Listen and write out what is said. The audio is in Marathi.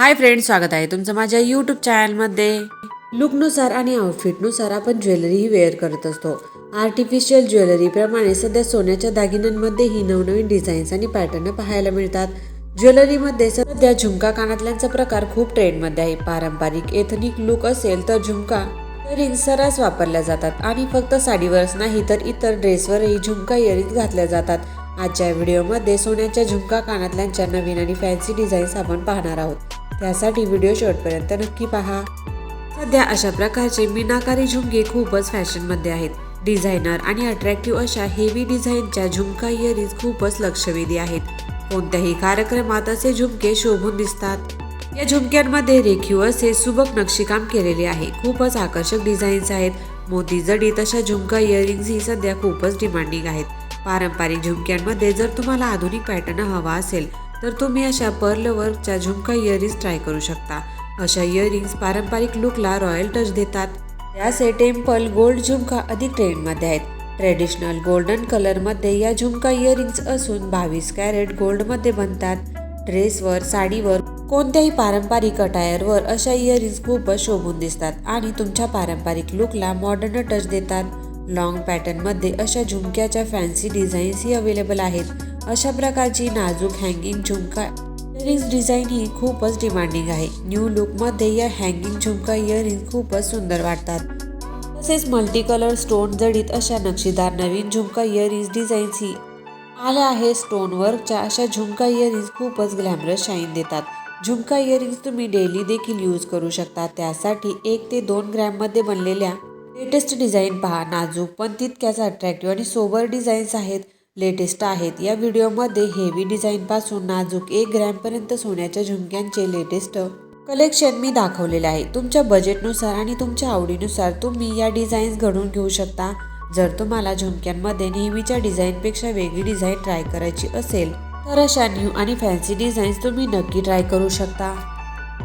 हाय फ्रेंड स्वागत आहे तुमचं माझ्या यूट्यूब चॅनलमध्ये. लुकनुसार आणि आउटफिटनुसार आपण ज्वेलरीही वेअर करत असतो. आर्टिफिशियल ज्वेलरीप्रमाणे सध्या सोन्याच्या दागिन्यांमध्येही नवनवीन डिझाईन्स आणि पॅटर्न पाहायला मिळतात. ज्वेलरीमध्ये सध्या झुमका कानातल्यांचा प्रकार खूप ट्रेंडमध्ये आहे. पारंपरिक एथनिक लुक असेल तर झुमका इयरिंग सर्रास वापरल्या जातात आणि फक्त साडीवरच नाही तर इतर ड्रेसवरही झुमका इयरिंग घातल्या जातात. आजच्या व्हिडिओमध्ये सोन्याच्या झुमका कानातल्यांच्या नवीन आणि फॅन्सी डिझाईन्स आपण पाहणार आहोत. त्यासाठी व्हिडिओ शेवटपर्यंत नक्की पहा. सध्या अशा प्रकारचे मीनाकारी झुमके खूपच फॅशनमध्ये आहेत. डिझायनर आणि अट्रॅक्टिव्ह अशा हेवी डिझाईनच्या झुमका इयरिंग्स खूपच लक्षवेधी आहेत. कोणत्याही कार्यक्रमात असे झुमके शोभून दिसतात. या झुमक्यांमध्ये रेखीव असे सुबक नक्षीकाम केलेले आहे. खूपच आकर्षक डिझाईन्स आहेत. मोती जडीत अशा झुमका इयरिंग्स ही सध्या खूपच डिमांडिंग आहेत. पारंपरिक झुमक्यांमध्ये जर तुम्हाला आधुनिक पॅटर्न हवा असेल तर तुम्ही अशा पर्ल वर्कच्या झुमका इयरिंग्स ट्राय करू शकता. अशा इयरिंग्स पारंपरिक लुकला रॉयल टच देतात. त्याचे टेम्पल गोल्ड झुमका अधिक ट्रेंडमध्ये आहेत. ट्रेडिशनल गोल्डन कलरमध्ये या झुमका इयरिंग्स असून बावीस कॅरेट गोल्डमध्ये बनतात. ड्रेसवर साडीवर कोणत्याही पारंपरिक अटायरवर अशा इयरिंग्स खूपच शोभून दिसतात आणि तुमच्या पारंपरिक लुकला मॉडर्न टच देतात. लॉंग पॅटर्नमध्ये अशा झुमक्याच्या फॅन्सी डिझाईन्सही अवेलेबल आहेत. अशा प्रकारची नाजूक हँगिंग झुमका. इयरिंग्स डिझाईन ही खूपच डिमांडिंग आहे. न्यू लुकमध्ये या हँगिंग झुमका इयरिंग खूपच सुंदर वाटतात. तसेच मल्टी कलर स्टोन जडीत अशा नक्षीदार नवीन झुमका इयरिंग्स डिझाईन्स ही आल्या आहे स्टोन वर्कच्या अशा झुमका इयरिंग्स खूपच ग्लॅमरस शाईन देतात. झुमका इयरिंग्स तुम्ही डेली देखील यूज करू शकता. त्यासाठी एक ते दोन ग्रॅममध्ये बनलेल्या लेटेस्ट डिझाईन पहा. नाजूक पण तितक्याच अट्रॅक्टिव्ह आणि सोबर डिझाईन्स आहेत. लेटेस्ट आहेत. या व्हिडिओमध्ये हेवी डिझाईनपासून नाजूक एक ग्रॅमपर्यंत सोन्याच्या झुमक्यांचे लेटेस्ट कलेक्शन मी दाखवलेले आहे. तुमच्या बजेटनुसार आणि तुमच्या आवडीनुसार तुम्ही या डिझाईन्स घडवून घेऊ शकता. जर तुम्हाला झुमक्यांमध्ये नेहमीच्या डिझाईनपेक्षा वेगळी डिझाईन ट्राय करायची असेल तर अशा न्यू आणि फॅन्सी डिझाईन्स तुम्ही नक्की ट्राय करू शकता.